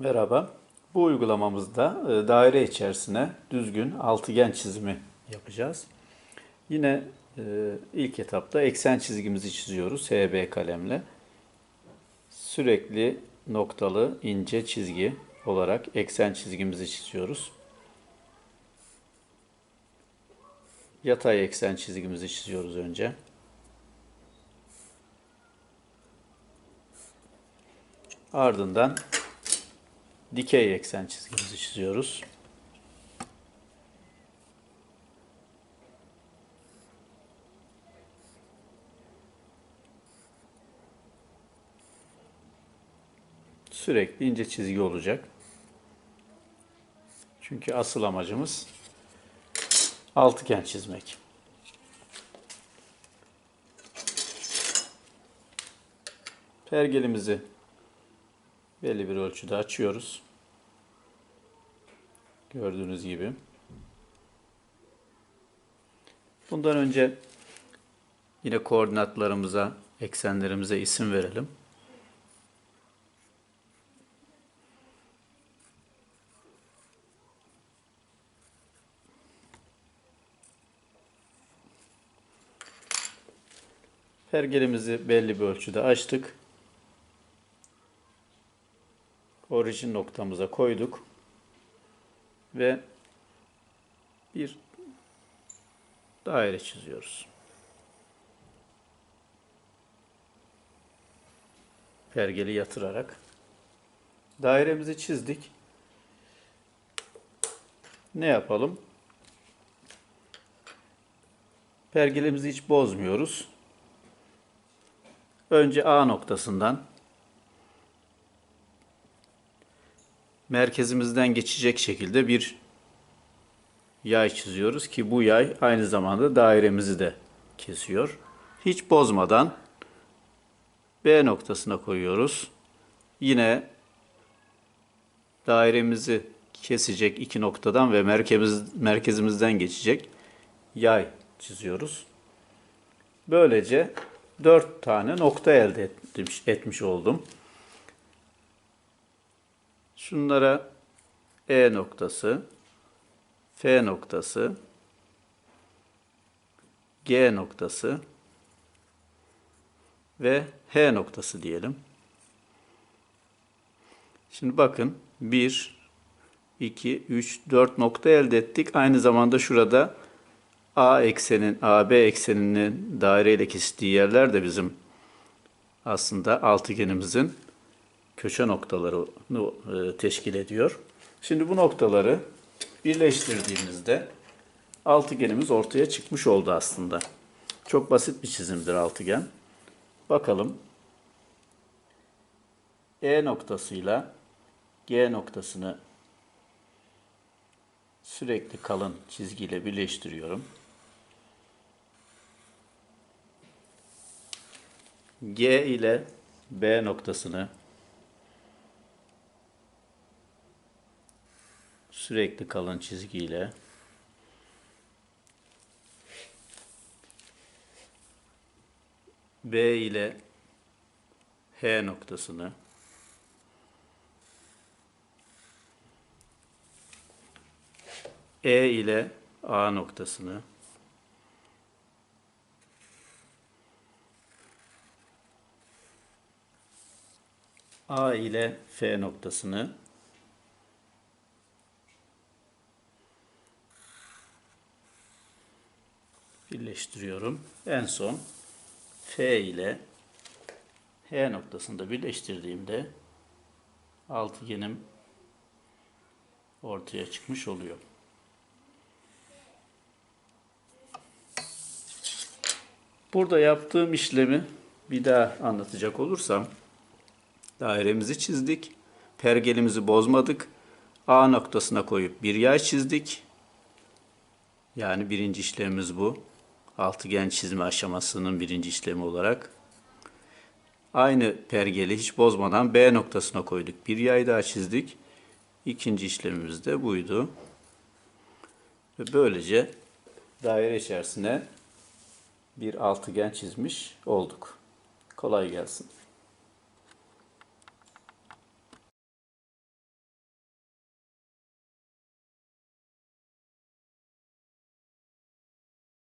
Merhaba. Bu uygulamamızda e, daire içerisine düzgün altıgen çizimi yapacağız. Yine e, ilk etapta eksen çizgimizi çiziyoruz HB kalemle. Sürekli noktalı ince çizgi olarak eksen çizgimizi çiziyoruz. Yatay eksen çizgimizi çiziyoruz önce. Ardından dikey eksen çizgimizi çiziyoruz. Sürekli ince çizgi olacak. Çünkü asıl amacımız altıgen çizmek. Pergelimizi belli bir ölçüde açıyoruz. Gördüğünüz gibi. Bundan önce yine koordinatlarımıza, eksenlerimize isim verelim. Pergelimizi belli bir ölçüde açtık. Orijin noktamıza koyduk. Ve bir daire çiziyoruz. Pergeli yatırarak. Dairemizi çizdik. Ne yapalım? Pergelimizi hiç bozmuyoruz. Önce A noktasından merkezimizden geçecek şekilde bir yay çiziyoruz ki bu yay aynı zamanda dairemizi de kesiyor. Hiç bozmadan B noktasına koyuyoruz. Yine dairemizi kesecek iki noktadan ve merkez, merkezimizden geçecek yay çiziyoruz. Böylece dört tane nokta elde etmiş, etmiş oldum. Şunlara E noktası, F noktası, G noktası ve H noktası diyelim. Şimdi bakın 1, 2, 3, 4 nokta elde ettik. Aynı zamanda şurada A eksenin, AB ekseninin daireyle kesiştiği yerler de bizim aslında altıgenimizin köşe noktalarını e, teşkil ediyor. Şimdi bu noktaları birleştirdiğimizde altıgenimiz ortaya çıkmış oldu aslında. Çok basit bir çizimdir altıgen. Bakalım. E noktasıyla G noktasını sürekli kalın çizgiyle birleştiriyorum. G ile B noktasını sürekli kalın çizgiyle B ile H noktasını E ile A noktasını A ile F noktasını birleştiriyorum. En son F ile H noktasında birleştirdiğimde altıgenim ortaya çıkmış oluyor. Burada yaptığım işlemi bir daha anlatacak olursam dairemizi çizdik. Pergelimizi bozmadık. A noktasına koyup bir yay çizdik. Yani birinci işlemimiz bu. Altıgen çizme aşamasının birinci işlemi olarak. Aynı pergeli hiç bozmadan B noktasına koyduk. Bir yay daha çizdik. İkinci işlemimiz de buydu. Ve böylece daire içerisine bir altıgen çizmiş olduk. Kolay gelsin.